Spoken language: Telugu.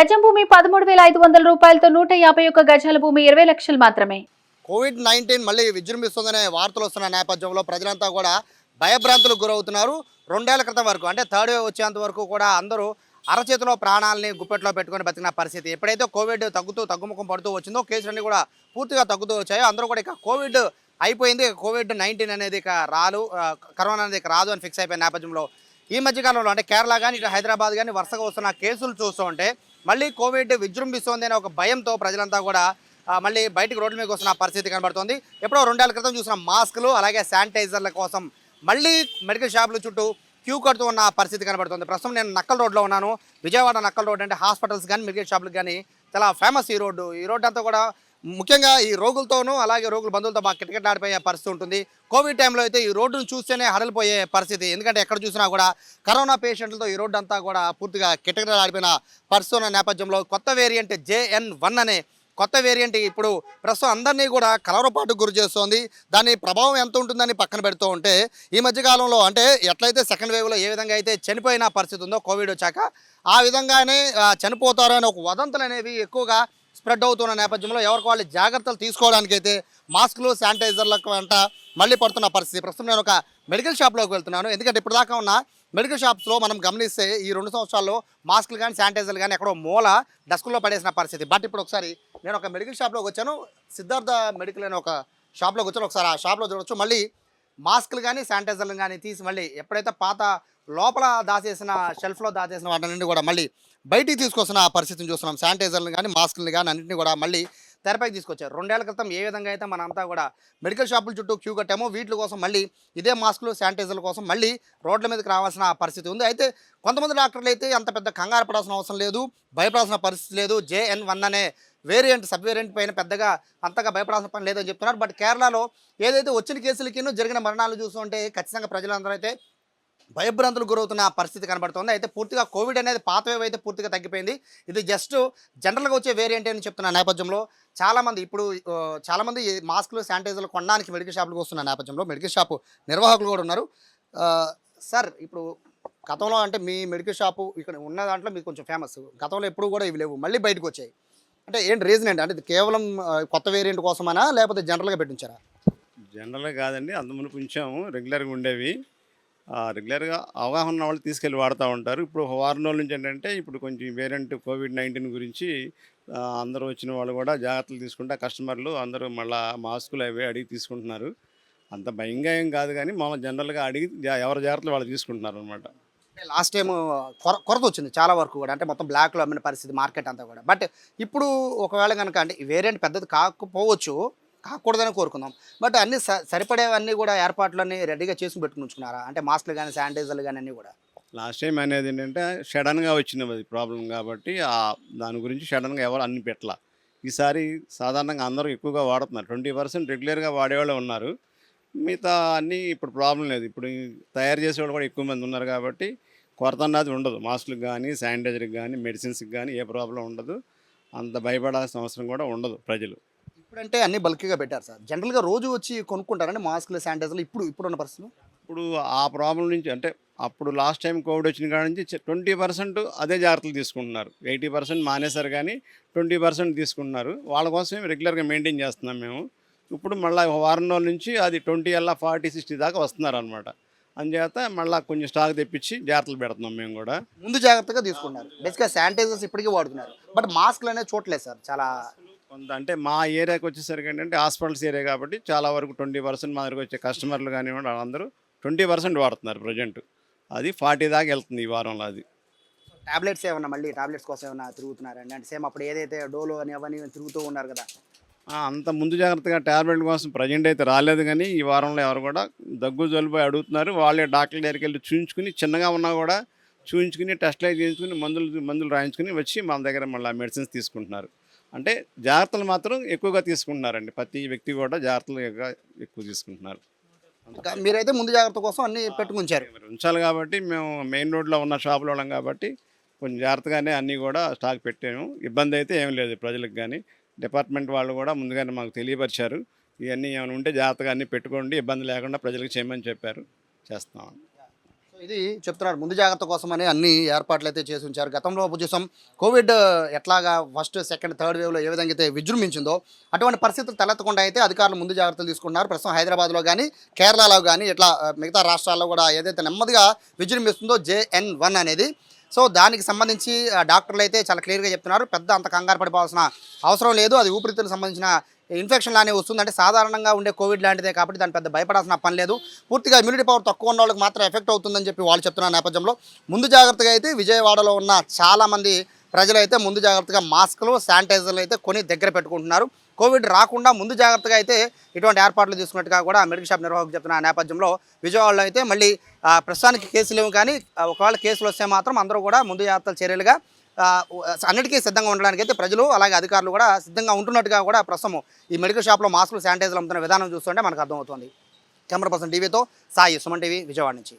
గజం భూమి పదమూడు వేల ఐదు వందల రూపాయలతో నూట యాభై ఒక్క గజాల భూమి ఇరవై లక్షలు మాత్రమే. కోవిడ్ నైన్టీన్ మళ్ళీ విజృంభిస్తుందనే వార్తలు వస్తున్న నేపథ్యంలో ప్రజలంతా కూడా భయభ్రాంతులకు గురవుతున్నారు. రెండేళ్ళ క్రితం వరకు అంటే థర్డ్ వేవ్ వచ్చేంత వరకు కూడా అందరూ అరచేతిలో ప్రాణాలని గుప్పెట్లో పెట్టుకొని బతికిన పరిస్థితి. ఎప్పుడైతే కోవిడ్ తగ్గుతూ తగ్గుముఖం పడుతూ వచ్చిందో కేసులన్నీ కూడా పూర్తిగా తగ్గుతూ వచ్చాయో. అందరూ కూడా ఇక కోవిడ్ అయిపోయింది. కోవిడ్ నైన్టీన్ అనేది ఇక రాదు కరోనా అనేది ఇక రాదు అని ఫిక్స్ అయిపోయిన నేపథ్యంలో ఈ మధ్యకాలంలో అంటే కేరళ కానీ ఇటు హైదరాబాద్ కానీ వరుసగా వస్తున్న కేసులు చూస్తూ ఉంటే మళ్ళీ కోవిడ్ విజృంభిస్తోంది అనే ఒక భయంతో ప్రజలంతా కూడా మళ్ళీ బయటకు రోడ్ల మీద వస్తున్న పరిస్థితి కనబడుతోంది. ఎప్పుడో రెండేళ్ళ క్రితం చూసిన మాస్కులు అలాగే శానిటైజర్ల కోసం మళ్ళీ మెడికల్ షాపుల చుట్టూ క్యూ కడుతూ ఉన్న పరిస్థితి కనబడుతుంది. ప్రస్తుతం నేను నక్కల్ రోడ్లో ఉన్నాను. విజయవాడ నక్కల్ రోడ్ అంటే హాస్పిటల్స్ కానీ మెడికల్ షాపులకు కానీ చాలా ఫేమస్ ఈ రోడ్డు. ఈ రోడ్డు అంతా కూడా ముఖ్యంగా ఈ రోగులతోనూ అలాగే రోగుల బంధువులతో బాగా కిటకిటలాడిపోయే పరిస్థితి ఉంటుంది. కోవిడ్ టైంలో అయితే ఈ రోడ్డును చూస్తేనే హడలిపోయే పరిస్థితి. ఎందుకంటే ఎక్కడ చూసినా కూడా కరోనా పేషెంట్లతో ఈ రోడ్డు అంతా కూడా పూర్తిగా కిటకిటలాడిపోయిన పరిస్థితి ఉన్న నేపథ్యంలో కొత్త వేరియంట్ జేఎన్ వన్ అనే కొత్త వేరియంట్ ఇప్పుడు ప్రస్తుతం అందరినీ కూడా కలవరపాటు గురి చేస్తోంది. దాని ప్రభావం ఎంత ఉంటుందని పక్కన పెడుతూ ఉంటే ఈ మధ్యకాలంలో అంటే ఎట్లయితే సెకండ్ వేవ్లో ఏ విధంగా అయితే చనిపోయిన పరిస్థితి ఉందో కోవిడ్ వచ్చాక ఆ విధంగానే చనిపోతారు అనే ఒక వదంతులు అనేవి ఎక్కువగా స్ప్రెడ్ అవుతున్న నేపథ్యంలో ఎవరికి వాళ్ళు జాగ్రత్తలు తీసుకోవడానికైతే మాస్కులు శానిటైజర్లకు వెంట మళ్ళీ పడుతున్న పరిస్థితి. ప్రస్తుతం నేను ఒక మెడికల్ షాప్లోకి వెళ్తున్నాను. ఎందుకంటే ఇప్పటిదాకా ఉన్న మెడికల్ షాప్స్లో మనం గమనిస్తే ఈ రెండు సంవత్సరాల్లో మాస్కులు కానీ శానిటైజర్లు కానీ ఎక్కడో మూల డస్కుల్లో పడేసిన పరిస్థితి. బట్ ఇప్పుడు ఒకసారి నేను ఒక మెడికల్ షాప్లోకి వచ్చాను. సిద్ధార్థ మెడికల్ అనే ఒక షాప్లోకి వచ్చాను. ఒకసారి ఆ షాప్లో చూడొచ్చు. మళ్ళీ మాస్కులు కానీ శానిటైజర్లు కానీ తీసి మళ్ళీ ఎప్పుడైతే పాత లోపల దాచేసిన షెల్ఫ్లో దాచేసిన వాటిని కూడా మళ్ళీ బయటికి తీసుకొస్తున్న ఆ పరిస్థితిని చూస్తున్నాం. శానిటైజర్లు కానీ మాస్కులు కానీ అన్నింటినీ కూడా మళ్ళీ తెరపైకి తీసుకొచ్చారు. రెండేళ్ళ క్రితం ఏ విధంగా అయితే మనంతా కూడా మెడికల్ షాపుల చుట్టూ క్యూ కట్టామో వీటి కోసం మళ్ళీ ఇదే మాస్కులు శానిటైజర్ల కోసం మళ్ళీ రోడ్ల మీదకి రావాల్సిన పరిస్థితి ఉంది. అయితే కొంతమంది డాక్టర్లు అయితే అంత పెద్ద కంగారు పడాల్సిన అవసరం లేదు భయపడాల్సిన పరిస్థితి లేదు. జేఎన్ వన్ అనే వేరియంట్ సబ్ వేరియంట్ పైన పెద్దగా అంతగా భయపడాల్సిన పని లేదని చెప్తున్నారు. బట్ కేరళలో ఏదైతే వచ్చిన కేసులకి జరిగిన మరణాలు చూస్తుంటే ఖచ్చితంగా ప్రజలందరూ అయితే భయభ్రాంతులు గురవుతున్న పరిస్థితి కనబడుతుంది. అయితే పూర్తిగా కోవిడ్ అనేది పాత వేవ్ అయితే పూర్తిగా తగ్గిపోయింది. ఇది జస్ట్ జనరల్గా వచ్చే వేరియంట్ అని చెప్తున్న నేపథ్యంలో చాలామంది ఇప్పుడు చాలామంది మాస్కులు శానిటైజర్లు కొనడానికి మెడికల్ షాపులకు వస్తున్న నేపథ్యంలో మెడికల్ షాపు నిర్వాహకులు కూడా ఉన్నారు. సార్ ఇప్పుడు గతంలో అంటే మీ మెడికల్ షాపు ఇక్కడ ఉన్న దాంట్లో మీకు కొంచెం ఫేమస్. గతంలో ఎప్పుడు కూడా ఇవి లేవు. మళ్ళీ బయటకు వచ్చాయి. అంటే ఏంటి రీజన్ ఏంటి? అంటే ఇది కేవలం కొత్త వేరియంట్ కోసమనా? లేకపోతే జనరల్గా పెట్టించారా? జనరల్గా కాదండి. అంత మునుపు ఉంచాము. రెగ్యులర్గా ఉండేవి. ఆ, రెగ్యులర్గా అవగాహన ఉన్న వాళ్ళు తీసుకెళ్ళి వాడుతూ ఉంటారు. ఇప్పుడు వారం రోజుల నుంచి ఏంటంటే ఇప్పుడు కొంచెం వేరియంట్ కోవిడ్ నైన్టీన్ గురించి అందరూ వచ్చిన వాళ్ళు కూడా జాగ్రత్తలు తీసుకుంటే కస్టమర్లు అందరూ మళ్ళీ మాస్కులు అవి అడిగి తీసుకుంటున్నారు. అంత భయంగా ఏం కాదు కానీ మామూలు జనరల్గా అడిగి జా- ఎవరి జాగ్రత్తలు వాళ్ళు తీసుకుంటున్నారు అనమాట లాస్ట్ టైం కొర కొరత వచ్చింది చాలా వరకు కూడా. అంటే మొత్తం బ్లాక్లో అమ్మిన పరిస్థితి మార్కెట్ అంతా కూడా. బట్ ఇప్పుడు ఒకవేళ కనుక అంటే వేరియంట్ పెద్దది కాకపోవచ్చు కాకూడదని కోరుకుందాం. బట్ అన్ని స- సరిపడేవన్నీ కూడా ఏర్పాట్లన్నీ రెడీగా చేసి పెట్టుకుని ఉంచుకున్నారా అంటే మాస్క్లు కానీ శానిటైజర్లు కానీ అన్నీ కూడా? లాస్ట్ టైం అనేది ఏంటంటే సడన్గా వచ్చినది అది ప్రాబ్లం కాబట్టి దాని గురించి సడన్గా ఎవరు అన్ని పెట్టాల. ఈసారి సాధారణంగా అందరూ ఎక్కువగా వాడుతున్నారు. ట్వంటీ పర్సెంట్ రెగ్యులర్గా వాడేవాళ్ళు ఉన్నారు. మిగతా అన్నీ ఇప్పుడు ప్రాబ్లం లేదు. ఇప్పుడు తయారు చేసేవాళ్ళు కూడా ఎక్కువ మంది ఉన్నారు కాబట్టి కొరత అన్నది ఉండదు. మాస్కులకు కానీ శానిటైజర్కి కానీ మెడిసిన్స్కి కానీ ఏ ప్రాబ్లం ఉండదు. అంత భయపడాల్సిన అవసరం కూడా ఉండదు ప్రజలు. ఇప్పుడంటే అన్ని బల్క్గా పెట్టారు సార్. జనరల్గా రోజు వచ్చి కొనుక్కుంటారండి మాస్క్లు శానిటైజర్లు ఇప్పుడు ఇప్పుడున్న పరిస్థితులు? ఇప్పుడు ఆ ప్రాబ్లం నుంచి అంటే అప్పుడు లాస్ట్ టైం కోవిడ్ వచ్చిన కాడ నుంచి ట్వంటీ పర్సెంట్ అదే జాగ్రత్తలు తీసుకుంటున్నారు. ఎయిటీ పర్సెంట్ మానేశారు కానీ ట్వంటీ పర్సెంట్ తీసుకుంటున్నారు. వాళ్ళ కోసమే రెగ్యులర్గా మెయింటైన్ చేస్తున్నాం మేము. ఇప్పుడు మళ్ళీ వారం రోజుల నుంచి అది ట్వంటీ అలా ఫార్టీ సిక్స్టీ దాకా వస్తున్నారు అనమాట అందుచేత మళ్ళీ కొంచెం స్టాక్ తెప్పించి జాగ్రత్తలు పెడుతున్నాం మేము కూడా. ముందు జాగ్రత్తగా తీసుకున్నారు. బేసిక్గా శానిటైజర్స్ ఇప్పటికీ వాడుతున్నారు. బట్ మాస్క్లు అనేది చూడలేదు సార్. చాలా కొంత అంటే మా ఏరియాకి వచ్చేసరికి ఏంటంటే హాస్పిటల్స్ ఏరియా కాబట్టి చాలా వరకు ట్వంటీ పర్సెంట్ మా దగ్గరకు వచ్చే కస్టమర్లు కానివ్వండి వాళ్ళందరూ ట్వంటీ పర్సెంట్ వాడుతున్నారు ప్రజెంట్ అది ఫార్టీ దాకా వెళ్తుంది ఈ వారంలో అది. టాబ్లెట్స్ ఏమన్నా మళ్ళీ టాబ్లెట్స్ కోసం ఏమన్నా తిరుగుతున్నారండి అంటే సేమ్ అప్పుడు ఏదైతే డోలో అని అవన్నీ తిరుగుతూ ఉన్నారు కదా. అంత ముందు జాగ్రత్తగా ట్యాబ్లెట్ కోసం ప్రజెంట్ అయితే రాలేదు కానీ ఈ వారంలో ఎవరు కూడా దగ్గు జలుబు అడుగుతున్నారు. వాళ్ళే డాక్టర్ దగ్గరికి వెళ్ళి చూయించుకుని చిన్నగా ఉన్నా కూడా చూయించుకుని టెస్ట్లు అవి చేయించుకుని మందులు మందులు రాయించుకుని వచ్చి మన దగ్గర మళ్ళీ మెడిసిన్స్ తీసుకుంటున్నారు. అంటే జాగ్రత్తలు మాత్రం ఎక్కువగా తీసుకుంటున్నారండి. ప్రతి వ్యక్తి కూడా జాగ్రత్తలు ఎక్కువ ఎక్కువ తీసుకుంటున్నారు. మీరైతే ముందు జాగ్రత్త కోసం అన్ని పెట్టుకుంచారు ఉంచాలి కాబట్టి మేము మెయిన్ రోడ్లో ఉన్న షాపులో ఉన్నాం కాబట్టి కొంచెం జాగ్రత్తగానే అన్నీ కూడా స్టాక్ పెట్టాము. ఇబ్బంది అయితే ఏం లేదు ప్రజలకు కానీ. డిపార్ట్మెంట్ వాళ్ళు కూడా ముందుగానే మాకు తెలియపరిచారు. ఇవన్నీ ఏమైనా ఉంటే జాగ్రత్తగా అన్నీ పెట్టుకోండి ఇబ్బంది లేకుండా ప్రజలకు చేయమని చెప్పారు. చేస్తాం. ఇది చెప్తున్నారు ముందు జాగ్రత్త కోసమని అన్ని ఏర్పాట్లు అయితే చేసి ఉంచారు. గతంలో చూసాం కోవిడ్ ఎట్లాగా ఫస్ట్ సెకండ్ థర్డ్ వేవ్లో ఏ విధంగా అయితే విజృంభించిందో అటువంటి పరిస్థితులు తలెత్తకుండా అయితే అధికారులు ముందు జాగ్రత్తలు తీసుకున్నారు ప్రస్తుతం హైదరాబాద్లో కానీ కేరళలో కానీ ఇట్లా మిగతా రాష్ట్రాల్లో కూడా ఏదైతే నెమ్మదిగా విజృంభిస్తుందో జేఎన్ వన్ అనేది సో దానికి సంబంధించి డాక్టర్లు అయితే చాలా క్లియర్గా చెప్తున్నారు. పెద్ద అంత కంగారు పడిపోవాల్సిన అవసరం లేదు. అది ఊపిరితిత్తులకు సంబంధించిన ఇన్ఫెక్షన్ లానే వస్తుందంటే సాధారణంగా ఉండే కోవిడ్ లాంటిదే కాబట్టి దాని పెద్ద భయపడాల్సిన పని లేదు. పూర్తిగా ఇమ్యూనిటీ పవర్ తక్కువ ఉన్న వాళ్ళకి మాత్రం ఎఫెక్ట్ అవుతుందని చెప్పి వాళ్ళు చెప్తున్న నేపథ్యంలో ముందు జాగ్రత్తగా అయితే విజయవాడలో ఉన్న చాలామంది ప్రజలు అయితే ముందు జాగ్రత్తగా మాస్కులు శానిటైజర్లు అయితే కొని దగ్గర పెట్టుకుంటున్నారు. కోవిడ్ రాకుండా ముందు జాగ్రత్తగా అయితే ఇటువంటి ఏర్పాట్లు తీసుకున్నట్టుగా కూడా మెడికల్ షాప్ నిర్వాహకులు చెప్తున్న నేపథ్యంలో విజయవాడలో అయితే మళ్ళీ ప్రస్తుతానికి కేసులు లేవు కానీ ఒకవేళ కేసులు వస్తే మాత్రం అందరూ కూడా ముందు జాగ్రత్తల చర్యలుగా అన్నిటికీ సిద్ధంగా ఉండడానికి అయితే ప్రజలు అలాగే అధికారులు కూడా సిద్ధంగా ఉంటున్నట్టుగా కూడా ప్రస్తుతం ఈ మెడికల్ షాప్లో మాస్కులు శానిటైజర్లు అమ్ముతున్న విధానం చూస్తుంటే మనకు అర్థమవుతుంది. కెమెరా పర్సన్ టీవీతో సాయి సుమన్ టీవీ విజయవాడ నుంచి.